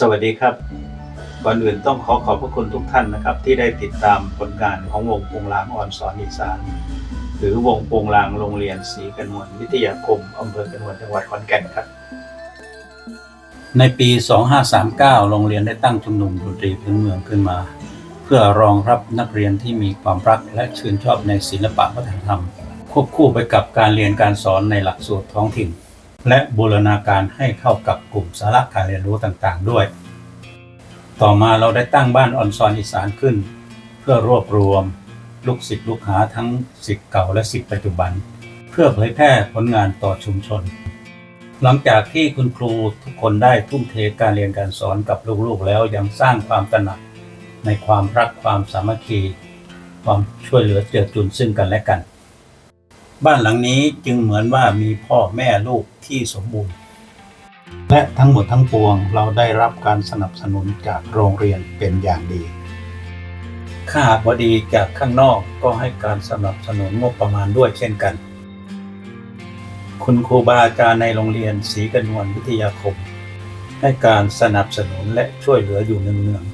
สวัสดีครับก่อนอื่นต้องขอขอบพระคุณทุกท่านนะครับ ที่ได้ติดตามผลงานของวงโปงลางอ่อนสอนอีสาน หรือวงโปงลางโรงเรียนศรีกนวลวิทยาคมอำเภอกนวลจังหวัดขอนแก่นครับ ในปี 2539 โรงเรียนได้ตั้งชุมนุมดนตรีพื้นเมืองขึ้นมา เพื่อรองรับนักเรียนที่มีความรักและชื่นชอบในศิลปะวัฒนธรรม ควบคู่ไปกับการเรียนการสอนในหลักสูตรท้องถิ่น และบูรณาการให้เข้ากับกลุ่มสาระการเรียนรู้ต่างๆ ด้วย ต่อมาเราได้ตั้งบ้านออนซอนอีสานขึ้น เพื่อรวบรวม ลูกศิษย์ลูกหาทั้งศิษย์เก่าและศิษย์ปัจจุบัน เพื่อเผยแพร่ผลงานต่อชุมชน หลังจากที่คุณครูทุกคนได้ทุ่มเทการเรียนการสอนกับลูกๆ แล้วยังสร้างความตระหนักในความรักความสามัคคี ความช่วยเหลือเจือจุนซึ่งกันและกัน บ้านหลังนี้จึงเหมือนว่ามีพ่อแม่ลูกที่สมบูรณ์ และทั้งหมดทั้งปวงเราได้รับการสนับสนุนจากโรงเรียนเป็นอย่างดี ข้าบดีจากข้างนอกก็ให้การสนับสนุนงบประมาณด้วยเช่นกัน คุณครูบาอาจารย์ในโรงเรียนศรีกนวลวิทยาคม ให้การสนับสนุนและช่วยเหลืออยู่เนือง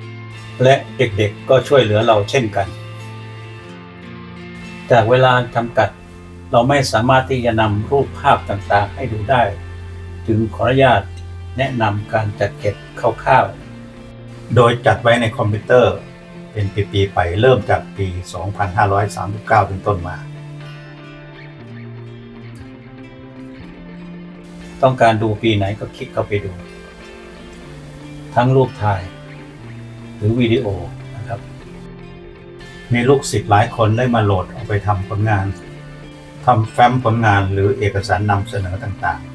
ๆและเด็กๆก็ช่วยเหลือเราเช่นกัน จากเวลาจำกัด เราไม่สามารถที่จะนำรูปภาพต่างๆ ให้ดูได้ จึงขออนุญาตแนะนำการจัดเก็บคร่าวๆ โดยจัดไว้ในคอมพิวเตอร์เป็นปีๆไปเริ่มจากปี 2539 เป็นต้นมา ต้องการดูปีไหนก็คลิกเข้าไปดู ทั้งรูปถ่าย หรือวิดีโอนะครับ มีลูกศิษย์หลายคนได้มาโหลดเอาไปทำผลงาน ทำแฟ้มผลงานหรือเอกสารนำเสนอต่างๆ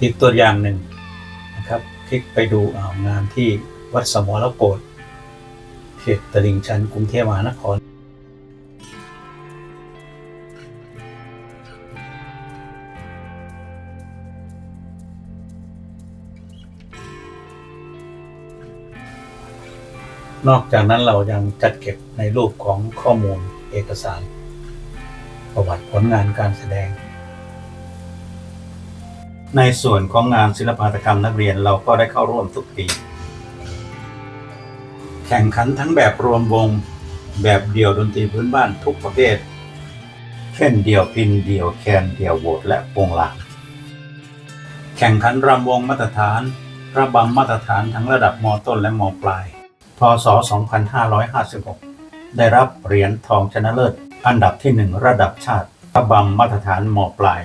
อีกตัวอย่างหนึ่งนะครับ คลิกไปดูงานที่วัดสมรโกฏเขตตลิ่งชันกรุงเทพมหานคร นอกจากนั้นเรายังจัดเก็บในรูปของข้อมูลเอกสาร ประวัติผลงานการแสดง ในส่วนของงานศิลปหัตกรรมนักเรียนเราก็ได้เข้าร่วมทุกปี แข่งขันทั้งแบบรวมวงแบบเดี่ยวดนตรีพื้นบ้านทุกประเภท เช่นเดี่ยวพินเดี่ยวแคนเดี่ยวโบสและโปงลางแข่งขันรำวงมาตรฐานระบำมาตรฐานทั้งระดับมต้นและมปลาย พศ 2556 ได้รับเหรียญทองชนะเลิศ อันดับที่หนึ่งระดับชาติระบำมาตรฐานมปลาย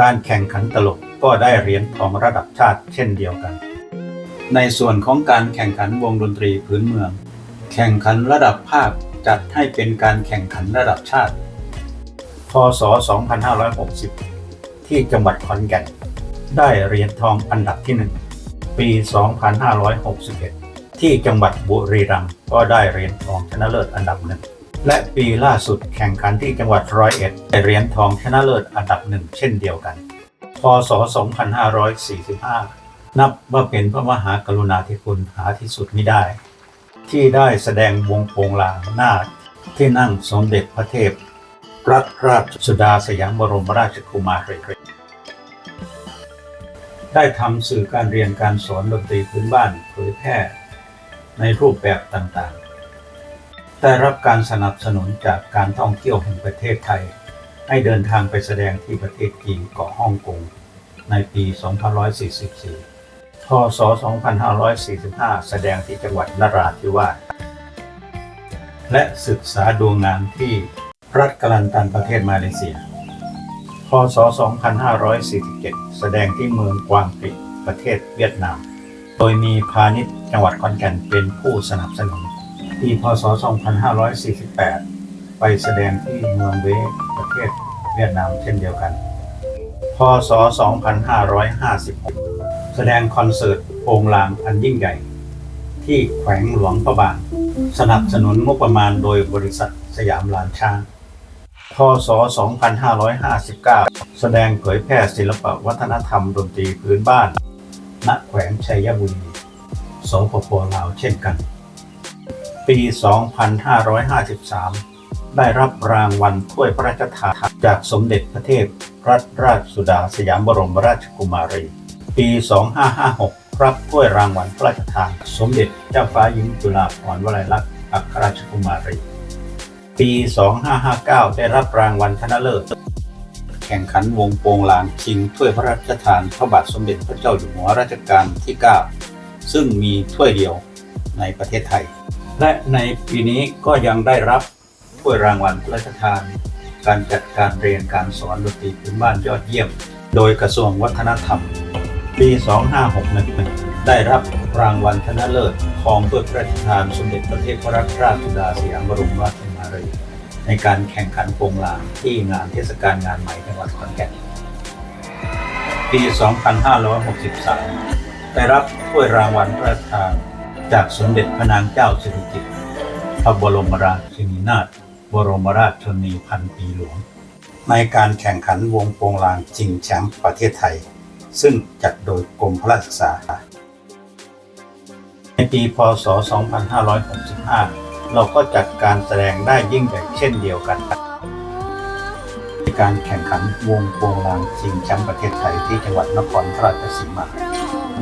การแข่งขันตลกก็ได้เหรียญทองระดับชาติเช่นเดียวกัน ในส่วนของการแข่งขันวงดนตรีพื้นเมือง แข่งขันระดับภาคจัดให้เป็นการแข่งขันระดับชาติ พศ 2560 ที่จังหวัดขอนแก่น ได้เหรียญทองอันดับที่หนึ่งปี 2561 ที่จังหวัดบุรีรัมย์ก็ได้เหรียญทองชนะเลิศอันดับหนึ่งและปีล่าสุดแข่งขันที่จังหวัดร้อยเอ็ดได้เหรียญทองชนะเลิศอันดับหนึ่งเช่นเดียวกัน พศ 2545 นับว่าเป็นพระมหากรุณาธิคุณหาที่สุดไมิได้ ที่ได้แสดงวงโปงลางหน้าที่นั่งสมเด็จพระเทพ รัตนราชสุดาสยามบรมราชกุมารีได้ทำสื่อการเรียนการสอนดนตรีพื้นบ้านเผยแพร่ ในรูปแบบต่างๆ ได้รับการสนับสนุนจากการท่องเที่ยวแห่งประเทศไทย ให้เดินทางไปแสดงที่ประเทศจีนเกาะฮ่องกงในปี 2544 พศ 2545 แสดงที่จังหวัดนราธิวาส และศึกษาดูงงานที่รัฐกลันตันประเทศมาเลเซีย พศ 2547 แสดงที่เมืองกวางปิประเทศเวียดนาม โดยมีพาณิชย์จังหวัดขอนแก่นเป็นผู้สนับสนุนปีพศ 2548 ไปแสดงที่เมืองเวประเทศเวียดนามเช่นเดียวกัน พศ 2556 แสดงคอนเสิร์ตโปงลางอันยิ่งใหญ่ ที่แขวงหลวงพระบาง สนับสนุนงบประมาณโดยบริษัทสยามลานช้าง พศ 2559 แสดงเผยแพร่ศิลปวัฒนธรรมดนตรีพื้นบ้าน ณแขวงชัยบุรีสปปลาวเช่นกัน ปี 2553 ได้รับรางวัลถ้วยพระราชทานจากสมเด็จพระเทพรัตนราชสุดาสยามบรมราชกุมารี ปี 2556 รับถ้วยรางวัลพระราชทาน สมเด็จเจ้าฟ้าหญิงจุฬาภรณ์วลัยลักษณ์อัครราชกุมารี ปี 2559 ได้รับรางวัลชนะเลิศ แข่งขันวงโปงลางชิงถ้วยพระราชทานพระบาทสมเด็จพระเจ้าอยู่หัวรัชกาลที่ 9 ซึ่งมีถ้วยเดียวในประเทศไทย และในปีนี้ก็ยังได้รับถ้วยรางวัลพระราชทาน การจัดการเรียนการสอนดนตรีพื้นบ้านยอดเยี่ยม โดยกระทรวงวัฒนธรรม ปี 2561 ได้รับรางวัลชนะเลิศครองถ้วยพระราชทานสมเด็จพระเทพรัตนราชสุดาสยามบรมราชกุมารี ในการแข่งขันโปงลางที่งานเทศกาลงานใหม่จังหวัดขอนแก่นปี 2563 ได้รับถ้วยรางวัลพระราชทานจากสมเด็จพระนางเจ้าสิริกิติ์พระบรมราชินีนาถบรมราชชนนีพันปีหลวง ในการแข่งขันวงโปงลางชิงแชมป์ประเทศไทย ซึ่งจัดโดยกรมพระศึกษา ในปี พศ 2565 เราก็จัดการแสดงได้ยิ่งใหญ่เช่นเดียวกันในการแข่งขันวงโปงลางชิงแชมป์ประเทศไทยที่จังหวัดนครราชสีมา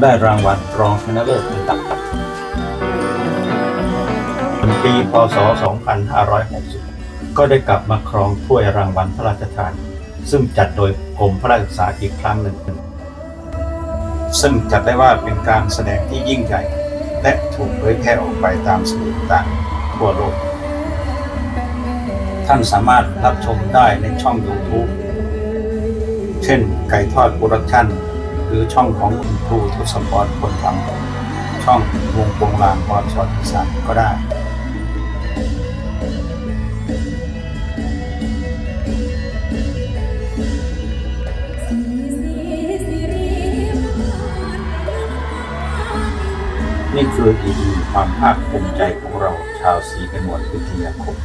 ได้รางวัลรองชนะเลิศเป็นตับปีพศ 2560 ก็ได้กลับมาครองถ้วยรางวัลพระราชทาน ซึ่งจัดโดยกรมพระราชศึกษาอีกครั้งหนึ่ง ซึ่งจัดได้ว่าเป็นการแสดงที่ยิ่งใหญ่ และถูกเผยแพร่ออกไปตามสื่อต่าง ทั่วโลก ท่านสามารถรับชมได้ในช่อง YouTube เช่นไก่ทอดโปรดักชั่น หรือช่องของคุณครูทศพรคนทำช่องวงโปงลางพรสอนอีสานก็ได้นี่คืออีกหนึ่งความภาคภูมิใจของเรา ชาวศรีกันหมวดวิทยาคม